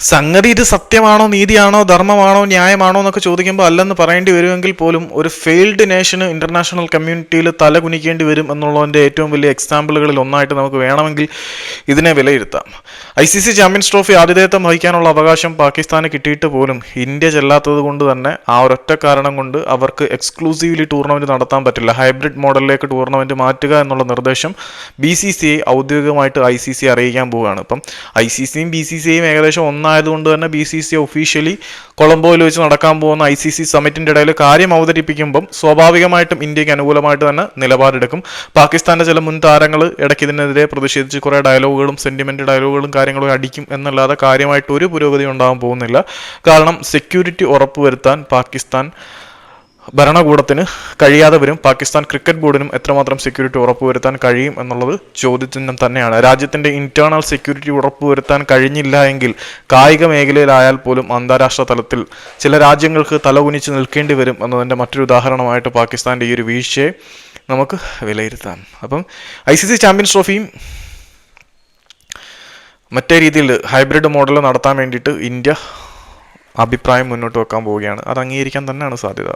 സംഗതി ഇത് സത്യമാണോ നീതിയാണോ ധർമ്മമാണോ ന്യായമാണോ എന്നൊക്കെ ചോദിക്കുമ്പോൾ അല്ലെന്ന് പറയേണ്ടി വരുമെങ്കിൽ പോലും ഒരു ഫെയിൽഡ് നേഷന് ഇന്റർനാഷണൽ കമ്മ്യൂണിറ്റിയിൽ തല കുനിക്കേണ്ടി വരും എന്നുള്ളതിന്റെ ഏറ്റവും വലിയ എക്സാമ്പിളുകളിൽ ഒന്നായിട്ട് നമുക്ക് വേണമെങ്കിൽ ഇതിനെ വിലയിരുത്താം. I C C champions trophy ആതിഥേയത്വം വഹിക്കാനുള്ള അവകാശം പാകിസ്ഥാന് കിട്ടിയിട്ട് പോലും ഇന്ത്യ ചെല്ലാത്തത് കൊണ്ട് തന്നെ ആ ഒരൊറ്റ കാരണം കൊണ്ട് അവർക്ക് എക്സ്ക്ലൂസീവ്ലി ടൂർണമെന്റ് നടത്താൻ പറ്റില്ല. ഹൈബ്രിഡ് മോഡലിലേക്ക് ടൂർണമെന്റ് മാറ്റുക എന്നുള്ള നിർദ്ദേശം ബി സി സി ഐ ഔദ്യോഗികമായിട്ട് ഐ സി സി അറിയിക്കാൻ പോവുകയാണ്. ഇപ്പം ഐ സി സിയും ബി സി സിയും ഏകദേശം ഒന്നായതുകൊണ്ട് തന്നെ ബി സി സി ഒഫീഷ്യലി കൊളംബോയിൽ വെച്ച് നടക്കാൻ പോകുന്ന ഐ സി സി സമ്മിറ്റിന്റെ ഇടയിൽ കാര്യം അവതരിപ്പിക്കുമ്പം സ്വാഭാവികമായിട്ടും ഇന്ത്യയ്ക്ക് അനുകൂലമായിട്ട് തന്നെ നിലപാടെടുക്കും. പാകിസ്ഥാന്റെ ചില മുൻ താരങ്ങൾ ഇടയ്ക്ക് ഇതിനെതിരെ പ്രതിഷേധിച്ച് കുറേ ഡയലോഗുകളും സെന്റിമെന്റ് ഡയലോഗുകളും കാര്യങ്ങളും അടിക്കും എന്നല്ലാതെ കാര്യമായിട്ട് ഒരു പുരോഗതി ഉണ്ടാകാൻ പോകുന്നില്ല. കാരണം സെക്യൂരിറ്റി ഉറപ്പുവരുത്താൻ പാകിസ്ഥാൻ ഭരണകൂടത്തിന് കഴിയാതെ വരും. പാകിസ്ഥാൻ ക്രിക്കറ്റ് ബോർഡിനും എത്രമാത്രം സെക്യൂരിറ്റി ഉറപ്പുവരുത്താൻ കഴിയും എന്നുള്ളത് ചോദ്യചിഹ്നം തന്നെയാണ്. രാജ്യത്തിന്റെ ഇന്റേണൽ സെക്യൂരിറ്റി ഉറപ്പുവരുത്താൻ കഴിഞ്ഞില്ല എങ്കിൽ കായിക മേഖലയിലായാൽ പോലും അന്താരാഷ്ട്ര തലത്തിൽ ചില രാജ്യങ്ങൾക്ക് തലകുനിച്ച് നിൽക്കേണ്ടി വരും എന്നതിന്റെ മറ്റൊരു ഉദാഹരണമായിട്ട് പാകിസ്ഥാന്റെ ഈ ഒരു വീഴ്ചയെ നമുക്ക് വിലയിരുത്താം. അപ്പം ഐ സി സി ചാമ്പ്യൻസ് ട്രോഫിയും മറ്റേ രീതിയിൽ ഹൈബ്രിഡ് മോഡൽ നടത്താൻ വേണ്ടിയിട്ട് ഇന്ത്യ അഭിപ്രായം മുന്നോട്ട് വെക്കാൻ പോവുകയാണ്. അത് അംഗീകരിക്കാൻ തന്നെയാണ് സാധ്യത.